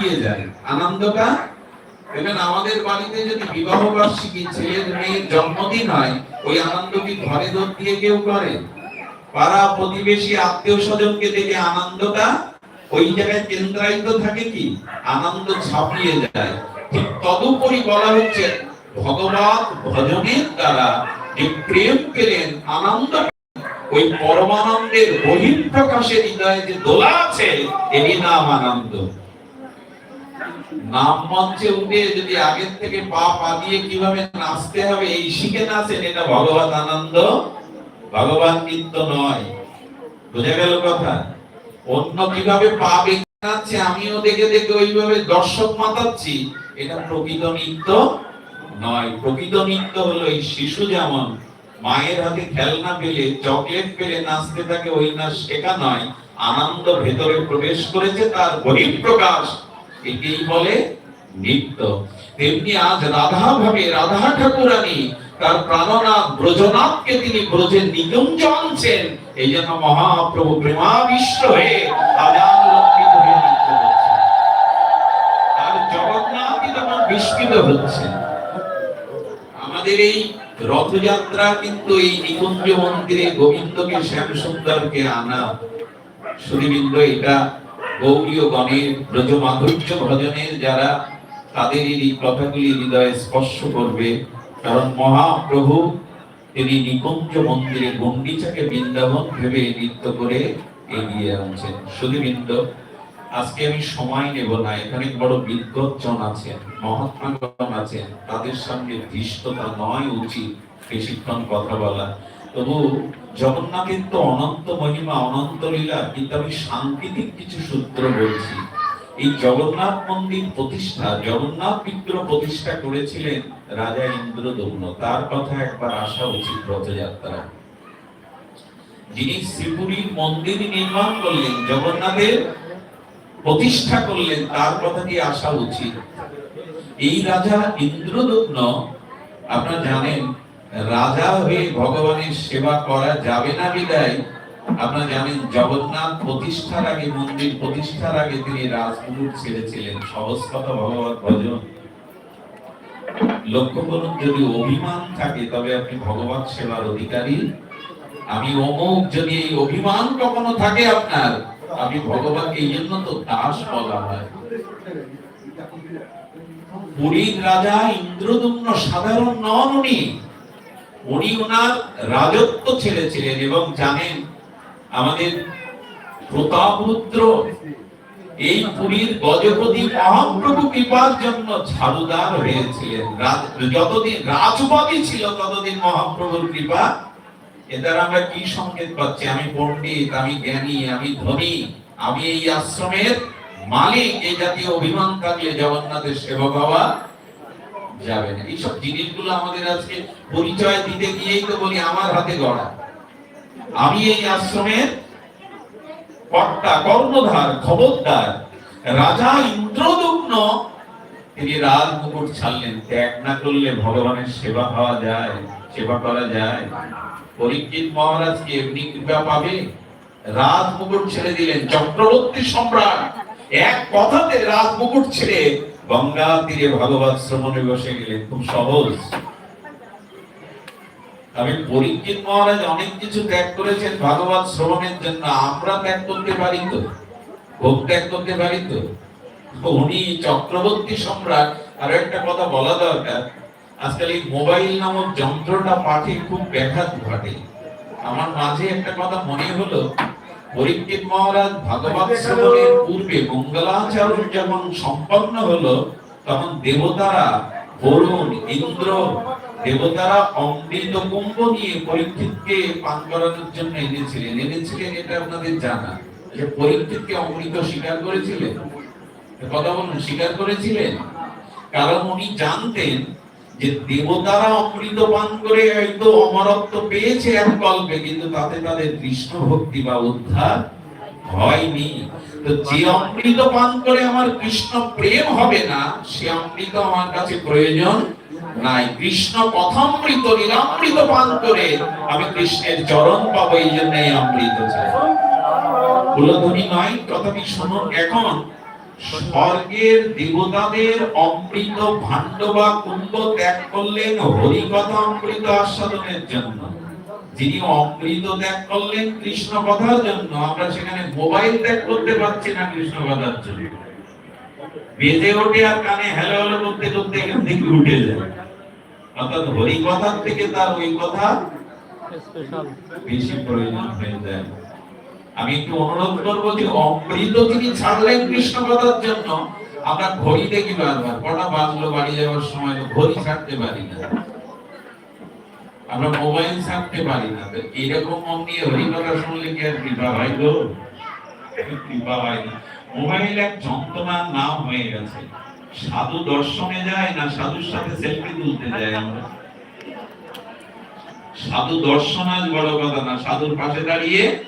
দিয়ে যায়। আনন্দটা? দেখবেন আমাদের বাড়িতে যদি বিবাহ বার্ষিকী ছেলের মেয়ের জন্মদিন হয়, ওই আনন্দ কি ঘরে দিয়ে কেউ করে? পাড়া প্রতিবেশী আত্মীয় স্বজনকে দেখে আনন্দটা ওই জায়গায় কেন্দ্রায়িত থাকে কি? আনন্দ ছাপিয়ে যায়। ঠিক তদুপরি বলা হচ্ছে ভগবান ভজনের দ্বারা যে প্রেম পেলেন আনন্দ ওই পরমানন্দের বহিঃপ্রকাশে হৃদয়ে যে দোলা আছে, এরই নাম আনন্দ। নাম মঞ্চে উঠে যদি আগের থেকে পা পা দিয়ে কীভাবে নাচতে হবে এই শিখে নাচেন, এটা ভগবান আনন্দ। ভগবান নয়। গেল কথা? অন্য কীভাবে পা বেঁকে নাচছে, আমিও দেখে দেখে ওইভাবে দর্শক মাতাচ্ছি, এটা প্রকৃত নৃত্য নয়। প্রকৃত নৃত্য হলো এই শিশু যেমন মায়ের হাতে খেলনা পেলে, চকলেট পেলে নাচতে থাকে ওই নাচ শেখা নয়, আনন্দ ভেতরে প্রবেশ করেছে, তার বহিঃপ্রকাশ একেই বলে নৃত্য। তেমনি আজ রাধা ভাবে রাধা ঠাকুরানী তার প্রাণনাথ ব্রজনাথকে তিনি এই জন্য মহাপ্রভু হয়ে হয়ে নৃত্য আর জগন্নাথই বিস্মিত হচ্ছেন আমাদের এই রথযাত্রা কিন্তু এই নিকুঞ্জ মন্দিরে গোবিন্দকে শ্যাম সুন্দরকে আনা। সুদীবৃন্দ এটা গৌরীয় গণের ব্রজ মাধুর্য ভজনের যারা তাদের এই কথাগুলি হৃদয়ে স্পর্শ করবে। কারণ মহাপ্রভু তিনি নিকুঞ্জ মন্দিরে গন্ডিচাকে বৃন্দাবন ভেবে নৃত্য করে এগিয়ে আনছেন। সুদীবৃন্দ আজকে আমি সময় নেব না, এখানে বড় বিজ্ঞজন আছেন, মহাত্মাগণ আছেন, তাদের সামনে ধৃষ্টতা নয় উচিত, বেশিক্ষণ কথা বলা। তবু জগন্নাথের তো অনন্ত মহিমা, অনন্ত লীলা, কিন্তু আমি সাংকেতিক কিছু সূত্র বলছি। এই জগন্নাথ মন্দির প্রতিষ্ঠা, জগন্নাথ বিগ্রহ প্রতিষ্ঠা করেছিলেন রাজা ইন্দ্রদম্ন তার কথা একবার আসা উচিত রথযাত্রা যিনি শ্রীপুরীর মন্দির নির্মাণ করলেন, জগন্নাথের প্রতিষ্ঠা করলেন, তার কথা কি আসা উচিত? এই রাজা ইন্দ্রদম্ন আপনারা জানেন রাজা হয়ে ভগবানের সেবা করা যাবে না বিদায়? আপনারা জানেন, জগন্নাথ প্রতিষ্ঠার আগে, মন্দির প্রতিষ্ঠার আগে তিনি রাজপুর ছেড়েছিলেন। সহজ কথা ভগবত ভজন। লক্ষ্য করুন, যদি অভিমান থাকে, তবে আপনি ভগবত সেবার অধিকারী। আমি অমুক, যদি এই অভিমান কখনো থাকে আপনার, আমি ভগবানকে এই জন্য তো দাস বলা হয়। পুরীর রাজা ইন্দ্রদম্ন সাধারণ নন উনি। উনি ওনার রাজত্ব ছেড়েছিলেন এবং জানেন আমাদের এই পুরীর গজপতি মহাপ্রভু কৃপার জন্য ঝাড়ুদার হয়েছিলেন। রাজ- যতদিন রাজবাদী ছিল, ততদিন মহাপ্রভুর কৃপা। এ দ্বারা আমরা কি সংকেত পাচ্ছি? আমি পণ্ডিত, আমি জ্ঞানী, আমি ধনী, আমি এই আশ্রমের মালিক, এই জাতীয় অভিমান থাকলে জগন্নাথের সেবক হওয়া যাবে না। এইসব জিনিসগুলো আমাদের আজকে পরিচয় দিতে গিয়েই তো বলি আমার হাতে গড়া। আমি এই আশ্রমের কর্তা, কর্ণধার, খবরদার, রাজা ইন্দ্রদুম্ন তিনি রাজ মুকুট ছাড়লেন, ত্যাগ না করলে ভগবানের সেবা হওয়া যায়, সেবা করা যায়। পরীক্ষিত মহারাজ কি এমনি কৃপা পাবে? রাজ মুকুট ছেড়ে দিলেন, চক্রবর্তী সম্রাট। এক কথাতে রাজ মুকুট ছেড়ে গঙ্গা তীরে ভগবত শ্রমণে বসে গেলেন খুব সহজ। আমি পরীক্ষিত মহারাজ অনেক কিছু ত্যাগ করেছেন ভাগবত শ্রবণের জন্য। আমরা ত্যাগ করতে পারি তো? ভোগ ত্যাগ করতে পারি তো? উনি চক্রবর্তী সম্রাট, আর একটা কথা বলা দরকার। আজকাল এই মোবাইল নামক যন্ত্রটা পাঠে খুব ব্যাঘাত ঘটে। আমার মাঝে একটা কথা মনে হলো পরীক্ষিত মহারাজ ভাগবত শ্রবণের পূর্বে মঙ্গলাচরণ যখন সম্পন্ন হলো তখন দেবতারা বরুণ ইন্দ্র দেবতারা অমৃত কুম্ভ নিয়ে পরীক্ষিতকে পান করানোর জন্য এনেছিলেন। এনেছিলেন এটা আপনাদের জানা। যে পরীক্ষিতকে অমৃত স্বীকার করেছিলেন? কথা বলুন স্বীকার করেছিলেন? কারণ উনি জানতেন যে দেবতারা অমৃত পান করে হয়তো অমরত্ব পেয়েছে এক কল্পে, কিন্তু তাতে তাদের কৃষ্ণ ভক্তি বা উদ্ধার হয়নি। তো যে অমৃত পান করে আমার কৃষ্ণ প্রেম হবে না, সে অমৃত আমার কাছে প্রয়োজন নাই। কৃষ্ণ কথামৃত লীলামৃত পান করে আমি কৃষ্ণের চরণ পাবো, এই জন্য অমৃত চাই। নয়, তথাপি শুনুন এখন। স্বর্গের দেবতাদের অমৃত ভাণ্ড বা কুণ্ড ত্যাগ করলেন হরিকথা অমৃত আস্বাদনের জন্য। যিনি অমৃত ত্যাগ করলেন কৃষ্ণ কথার জন্য। আমরা সেখানে মোবাইল ত্যাগ করতে পারছি না কৃষ্ণ কথার জন্য। বেজে ওঠে আর কানে হ্যালো হ্যালো করতে করতে এখান থেকে উঠে যায়। অর্থাৎ হরি কথার থেকে তার ওই কথা বেশি প্রয়োজন হয়ে যায়। আমি একটু অনুরোধ করব যে অমৃত তিনি ছাড়লেন কৃষ্ণ কথার জন্য। আমরা ঘড়ি দেখি বারবার কটা বাজলো বাড়ি যাওয়ার সময় ঘড়ি ছাড়তে পারি না। আমরা মোবাইল ছাড়তে পারি না। কথা শুনলে কি আর কৃপা হয় গো? কৃপা না। মোবাইল এক যন্ত্রণার নাম হয়ে গেছে। সাধু দর্শনে যায় না, সাধুর সাথে সেলফি তুলতে যায় আমরা। সাধু দর্শন আজ বড় কথা না, সাধুর পাশে দাঁড়িয়ে